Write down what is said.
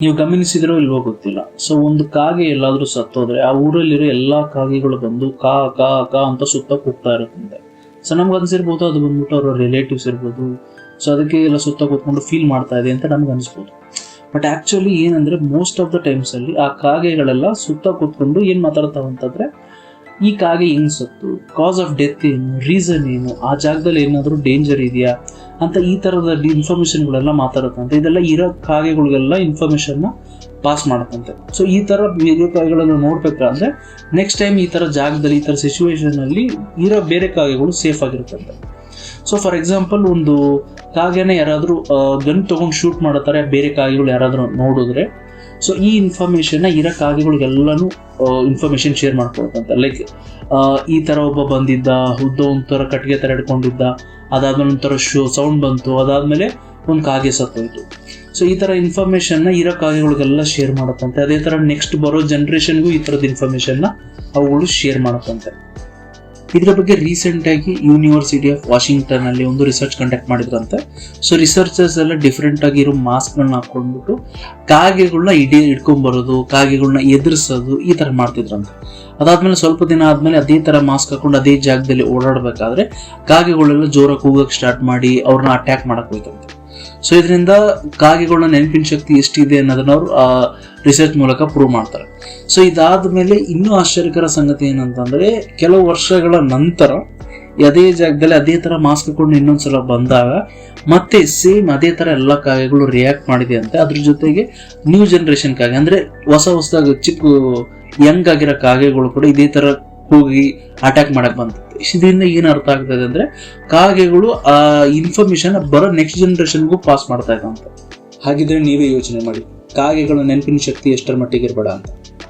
ನೀವು ಗಮನಿಸಿದ್ರೋ ಇಲ್ವೋ ಗೊತ್ತಿಲ್ಲ. ಸೊ ಒಂದು ಕಾಗೆ ಎಲ್ಲಾದ್ರೂ ಸತ್ತೋದ್ರೆ ಆ ಊರಲ್ಲಿರೋ ಎಲ್ಲಾ ಕಾಗೆಗಳು ಬಂದು ಕಾ ಕಾ ಕಾ ಅಂತ ಸುತ್ತ ಕೂಗ್ತಾ ಇರುತ್ತೆ ಸೊ ನಮ್ಗೆ ಅನ್ಸಿರ್ಬೋದು, ಅದು ಬಂದ್ಬಿಟ್ಟು ಅವರ ರಿಲೇಟಿವ್ಸ್ ಇರ್ಬೋದು. ಸೊ ಅದಕ್ಕೆ ಎಲ್ಲ ಸುತ್ತ ಕೂತ್ಕೊಂಡು ಫೀಲ್ ಮಾಡ್ತಾ ಇದೆ ಅಂತ ನಮ್ಗೆ ಅನ್ಸ್ಬೋದು. ಬಟ್ ಆಕ್ಚುಲಿ ಏನಂದ್ರೆ ಮೋಸ್ಟ್ ಆಫ್ ದ ಟೈಮ್ಸ್ ಅಲ್ಲಿ ಆ ಕಾಗೆಗಳೆಲ್ಲ ಸುತ್ತ ಕೂತ್ಕೊಂಡು ಏನ್ ಮಾತಾಡ್ತಾವ ಅಂತಂದ್ರೆ ಈ ಕಾಗೆ ಹೆಂಗ್ ಸತ್ತು? ಕಾಸ್ ಆಫ್ ಡೆತ್ ಏನು? ರೀಸನ್ ಏನು? ಆ ಜಾಗದಲ್ಲಿ ಏನಾದರೂ ಡೇಂಜರ್ ಇದೆಯಾ? ಅಂತ ಈ ತರದ ಇನ್ಫಾರ್ಮೇಷನ್ಗಳೆಲ್ಲ ಮಾತಾಡುತ್ತಂತೆ. ಇದೆಲ್ಲ ಇರೋ ಕಾಗೆಗಳಿಗೆಲ್ಲ ಇನ್ಫಾರ್ಮೇಷನ್ನ ಪಾಸ್ ಮಾಡುತ್ತಂತೆ. ಸೊ ಈ ತರ ಬೇರೆ ಕಾಗೆಗಳನ್ನು ನೋಡ್ಬೇಕಂದ್ರೆ ನೆಕ್ಸ್ಟ್ ಟೈಮ್ ಈ ತರ ಜಾಗದಲ್ಲಿ, ಈ ತರ ಸಿಚುವೇಶನ್ ಅಲ್ಲಿ ಇರೋ ಬೇರೆ ಕಾಗೆಗಳು ಸೇಫ್ ಆಗಿರುತ್ತಂತೆ. ಸೊ ಫಾರ್ ಎಕ್ಸಾಂಪಲ್ ಒಂದು ಕಾಗೆನ ಯಾರಾದರೂ ಗನ್ ತೊಗೊಂಡು ಶೂಟ್ ಮಾಡ್ತಾರೆ ಬೇರೆ ಕಾಗೆಗಳು ಯಾರಾದರೂ ನೋಡಿದ್ರೆ ಸೊ ಈ ಇನ್ಫಾರ್ಮೇಷನ್ನ ಇರೋ ಕಾಗೆಗಳಿಗೆಲ್ಲನೂ ಇನ್ಫಾರ್ಮೇಶನ್ ಶೇರ್ ಮಾಡ್ಕೊಳ್ತಂತ. ಲೈಕ್ ಈ ಥರ ಒಬ್ಬ ಬಂದಿದ್ದ ಉದ್ದ ಒಂಥರ ಕಟ್ಟಿಗೆ ತರ ಹಿಡ್ಕೊಂಡಿದ್ದ, ಅದಾದ್ಮೇಲೆ ಒಂಥರ ಶೋ ಸೌಂಡ್ ಬಂತು, ಅದಾದಮೇಲೆ ಒಂದು ಕಾಗೆ ಸತ್ತೋಯ್ತು. ಸೊ ಈ ಥರ ಇನ್ಫಾರ್ಮೇಷನ್ನ ಇರೋ ಕಾಗೆಗಳಿಗೆಲ್ಲ ಶೇರ್ ಮಾಡುತ್ತಂತೆ. ಅದೇ ಥರ ನೆಕ್ಸ್ಟ್ ಬರೋ ಜನ್ರೇಷನ್ಗೂ ಈ ಥರದ ಇನ್ಫಾರ್ಮೇಷನ್ನ ಅವುಗಳು ಶೇರ್ ಮಾಡತ್ತಂತೆ. ಇದರ ಬಗ್ಗೆ ರೀಸೆಂಟ್ ಆಗಿ ಯೂನಿವರ್ಸಿಟಿ ಆಫ್ ವಾಷಿಂಗ್ಟನ್ ಅಲ್ಲಿ ಒಂದು ರಿಸರ್ಚ್ ಕಂಡಕ್ಟ್ ಮಾಡಿದ್ರಂತೆ. ಸೊ ರಿಸರ್ಚರ್ಸ್ ಎಲ್ಲ ಡಿಫ್ರೆಂಟ್ ಆಗಿರೋ ಮಾಸ್ಕ್ಗಳನ್ನ ಹಾಕೊಂಡ್ಬಿಟ್ಟು ಕಾಗೆಗಳನ್ನ ಇಡೀ ಇಟ್ಕೊಂಡ್ ಬರೋದು ಕಾಗೆಗಳನ್ನ ಎದುರಿಸೋದು ಈ ತರ ಮಾಡ್ತಿದ್ರಂತೆ. ಅದಾದ್ಮೇಲೆ ಸ್ವಲ್ಪ ದಿನ ಆದ್ಮೇಲೆ ಅದೇ ತರ ಮಾಸ್ಕ್ ಹಾಕೊಂಡು ಅದೇ ಜಾಗದಲ್ಲಿ ಓಡಾಡಬೇಕಾದ್ರೆ ಕಾಗೆಗಳೆಲ್ಲ ಜೋರಾಗಿ ಕೂಗಕ್ ಸ್ಟಾರ್ಟ್ ಮಾಡಿ ಅವ್ರನ್ನ ಅಟ್ಯಾಕ್ ಮಾಡಕ್ ಹೋಯ್ತಂತೆ. ಸೊ ಇದರಿಂದ ಕಾಗೆಗಳನ್ನ ನೆನಪಿನ ಶಕ್ತಿ ಎಷ್ಟಿದೆ ಅನ್ನೋದನ್ನ ಅವರು ಆ ರಿಸರ್ಚ್ ಮೂಲಕ ಪ್ರೂವ್ ಮಾಡ್ತಾರೆ. ಸೊ ಇದಾದ ಮೇಲೆ ಇನ್ನೂ ಆಶ್ಚರ್ಯಕರ ಸಂಗತಿ ಏನಂತಂದ್ರೆ, ಕೆಲವು ವರ್ಷಗಳ ನಂತರ, ಅದೇ ಜಾಗದಲ್ಲಿ ಅದೇ ತರ ಮಾಸ್ಕ್ ಹಾಕೊಂಡು ಇನ್ನೊಂದ್ಸಲ ಬಂದಾಗ, ಮತ್ತೆ ಸೇಮ್ ಅದೇ ತರ ಎಲ್ಲ ಕಾಗೆಗಳು ರಿಯಾಕ್ಟ್ ಮಾಡಿದೆ ಅಂತ ಅದ್ರ ಜೊತೆಗೆ ನ್ಯೂ ಜನರೇಷನ್ ಕಾಗೆ, ಅಂದ್ರೆ ಹೊಸ ಹೊಸದಾಗಿ ಚಿಕ್ಕ ಯಂಗ್ ಆಗಿರೋ ಕಾಗೆಗಳು ಕೂಡ ಇದೇ ತರ ಹೋಗಿ ಅಟ್ಯಾಕ್ ಮಾಡಕ್ ಬಂತು ಇದರಿಂದ ಏನ್ ಅರ್ಥ ಆಗ್ತದೆ ಅಂದ್ರೆ ಕಾಗೆಗಳು ಆ ಇನ್ಫಾರ್ಮೇಶನ್ ಬರೋ ನೆಕ್ಸ್ಟ್ ಜನರೇಷನ್ಗೂ ಪಾಸ್ ಮಾಡ್ತಾ ಇದ್ದಂತ. ಹಾಗಿದ್ರೆ ನೀವೇ ಯೋಚನೆ ಮಾಡಿ, ಕಾಗೆಗಳ ನೆನಪಿನ ಶಕ್ತಿ ಎಷ್ಟರ ಮಟ್ಟಿಗೆ ಇರಬೇಡ ಅಂತ.